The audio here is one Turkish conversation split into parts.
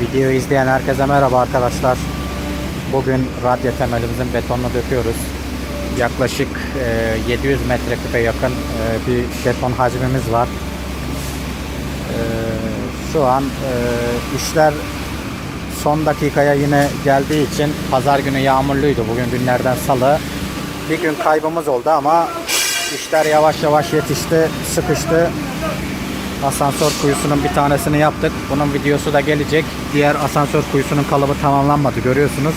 Videoyu izleyen herkese merhaba arkadaşlar. Bugün radyo temelimizin betonunu döküyoruz. Yaklaşık e, 700 metreküpe yakın e, bir beton hacmimiz var. E, şu an e, işler son dakikaya yine geldiği için pazar günü yağmurluydu. Bugün günlerden salı. Bir gün kaybımız oldu ama işler yavaş yavaş yetişti, sıkıştı. Asansör kuyusunun bir tanesini yaptık. Bunun videosu da gelecek. Diğer asansör kuyusunun kalıbı tamamlanmadı görüyorsunuz.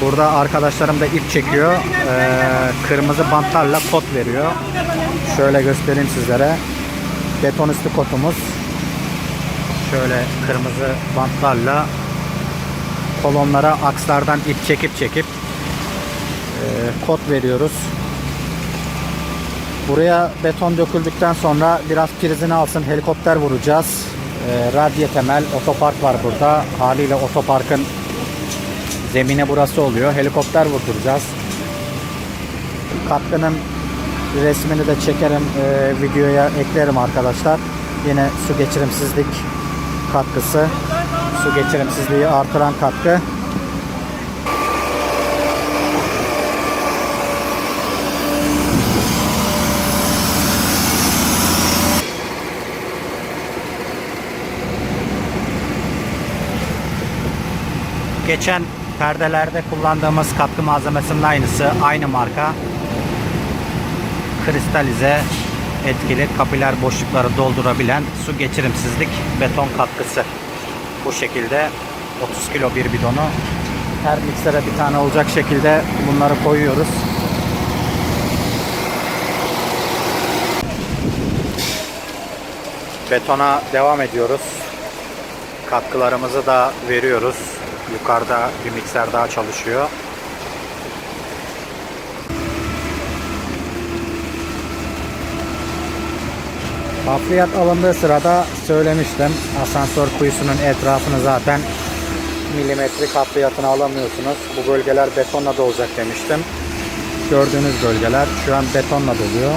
Burada arkadaşlarım da ip çekiyor. Ee, kırmızı bantlarla kot veriyor. Şöyle göstereyim sizlere. Beton üstü kotumuz. Şöyle kırmızı bantlarla kolonlara akslardan ip çekip çekip e, kot veriyoruz. Buraya beton döküldükten sonra biraz prizini alsın helikopter vuracağız. E, radye temel otopark var burada. Haliyle otoparkın zemine burası oluyor. Helikopter vurduracağız. Katkının resmini de çekerim e, videoya eklerim arkadaşlar. Yine su geçirimsizlik katkısı. Su geçirimsizliği artıran katkı. Geçen perdelerde kullandığımız katkı malzemesinin aynısı. Aynı marka. Kristalize etkili kapiler boşlukları doldurabilen su geçirimsizlik beton katkısı. Bu şekilde 30 kilo bir bidonu her miksere bir tane olacak şekilde bunları koyuyoruz. Betona devam ediyoruz. Katkılarımızı da veriyoruz. Yukarıda bir mikser daha çalışıyor. Hafriyat alındığı sırada söylemiştim. Asansör kuyusunun etrafını zaten milimetrik hafriyatını alamıyorsunuz. Bu bölgeler betonla dolacak demiştim. Gördüğünüz bölgeler şu an betonla doluyor.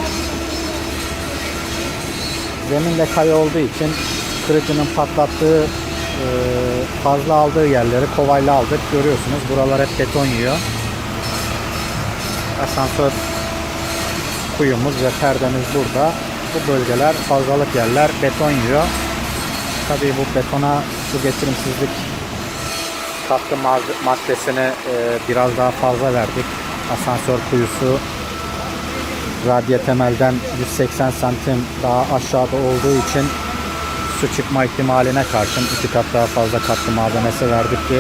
Zeminde kaya olduğu için kırıcının patlattığı e, fazla aldığı yerleri kovayla aldık. Görüyorsunuz buralar hep beton yiyor. Asansör kuyumuz ve perdemiz burada. Bu bölgeler fazlalık yerler beton yiyor. Tabii bu betona su geçirimsizlik katkı mad- maddesini e, biraz daha fazla verdik. Asansör kuyusu radye temelden 180 santim daha aşağıda olduğu için su çıkma ihtimaline karşın iki kat daha fazla katkı malzemesi verdik ki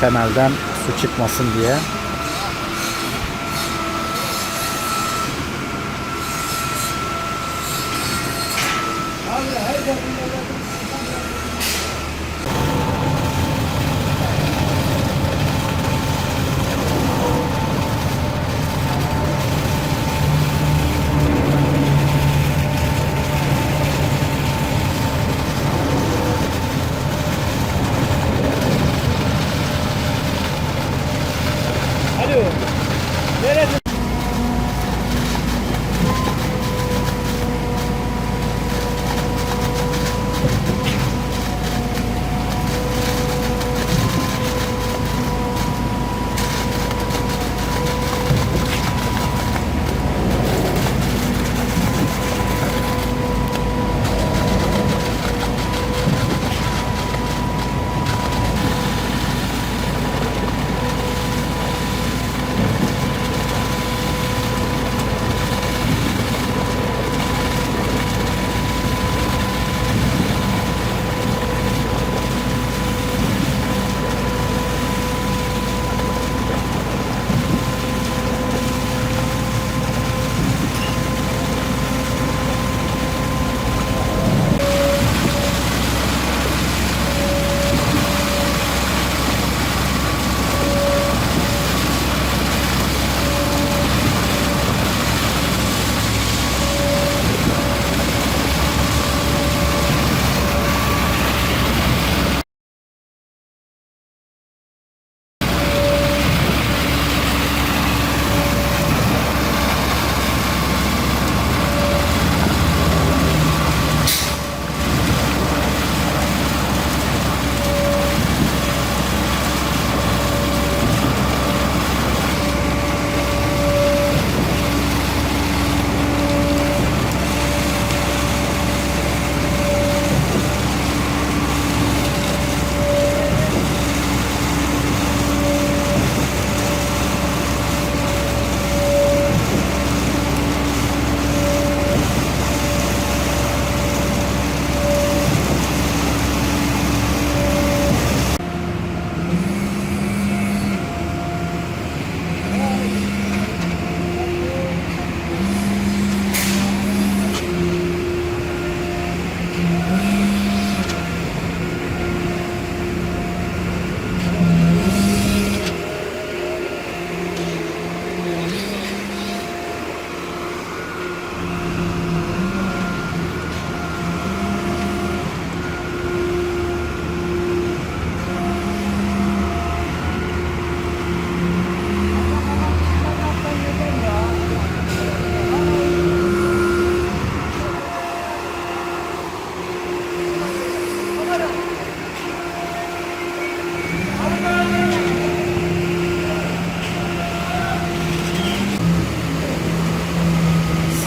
temelden su çıkmasın diye.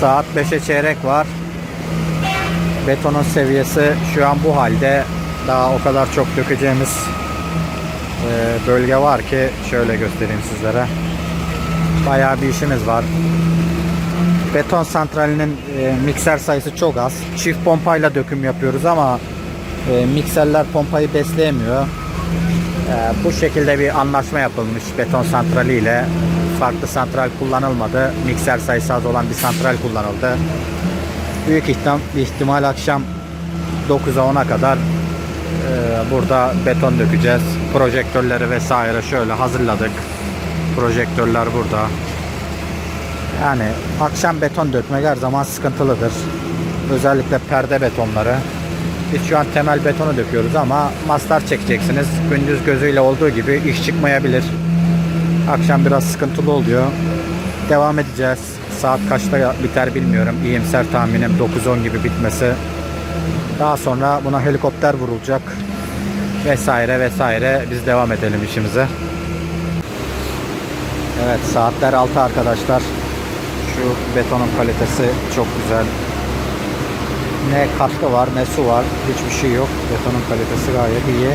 Saat 5'e çeyrek var. Betonun seviyesi şu an bu halde. Daha o kadar çok dökeceğimiz e, bölge var ki şöyle göstereyim sizlere. Bayağı bir işimiz var. Beton santralinin e, mikser sayısı çok az. Çift pompayla döküm yapıyoruz ama e, mikserler pompayı besleyemiyor. Bu şekilde bir anlaşma yapılmış beton santrali ile. Farklı santral kullanılmadı. Mikser sayısı az olan bir santral kullanıldı. Büyük ihtim ihtimal akşam 9'a 10'a kadar e, burada beton dökeceğiz. Projektörleri vesaire şöyle hazırladık. Projektörler burada. Yani akşam beton dökmek her zaman sıkıntılıdır. Özellikle perde betonları. Biz şu an temel betonu döküyoruz ama mastar çekeceksiniz. Gündüz gözüyle olduğu gibi iş çıkmayabilir. Akşam biraz sıkıntılı oluyor. Devam edeceğiz. Saat kaçta biter bilmiyorum. İyimser tahminim 9-10 gibi bitmesi. Daha sonra buna helikopter vurulacak. Vesaire vesaire. Biz devam edelim işimize. Evet saatler 6 arkadaşlar. Şu betonun kalitesi çok güzel. Ne katkı var ne su var. Hiçbir şey yok. Betonun kalitesi gayet iyi.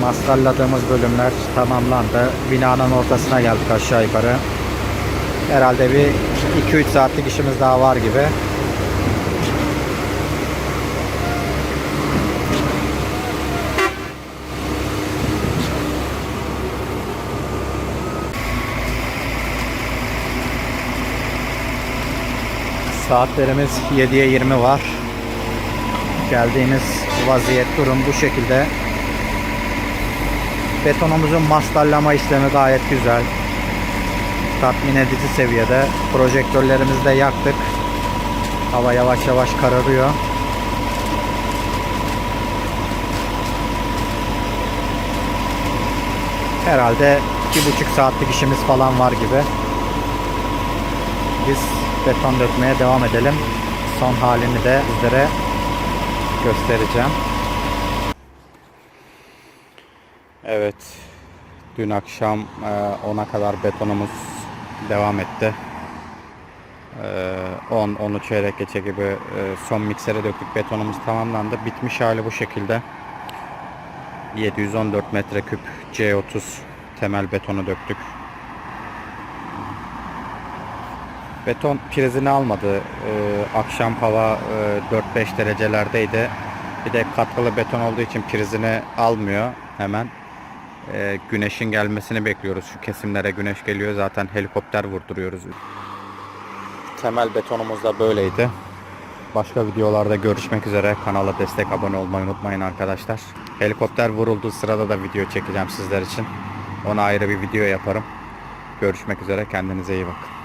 Mastarladığımız bölümler tamamlandı. Binanın ortasına geldik aşağı yukarı. Herhalde bir 2-3 saatlik işimiz daha var gibi. Saatlerimiz 7'ye 20 var. Geldiğimiz vaziyet durum bu şekilde. Betonumuzun mastarlama işlemi gayet güzel. Tatmin edici seviyede. Projektörlerimizi de yaktık. Hava yavaş yavaş kararıyor. Herhalde iki buçuk saatlik işimiz falan var gibi. Biz beton dökmeye devam edelim. Son halini de sizlere göstereceğim. Evet. Dün akşam e, 10'a kadar betonumuz devam etti. E, 10 10'u çeyrek geçe gibi e, son miksere döktük. Betonumuz tamamlandı. Bitmiş hali bu şekilde. 714 metreküp C30 temel betonu döktük. Beton prizini almadı. Akşam hava e, 4-5 derecelerdeydi. Bir de katkılı beton olduğu için prizini almıyor hemen. Ee, güneşin gelmesini bekliyoruz. Şu kesimlere güneş geliyor. Zaten helikopter vurduruyoruz. Temel betonumuz da böyleydi. Başka videolarda görüşmek üzere. Kanala destek abone olmayı unutmayın arkadaşlar. Helikopter vurulduğu sırada da video çekeceğim sizler için. Ona ayrı bir video yaparım. Görüşmek üzere. Kendinize iyi bakın.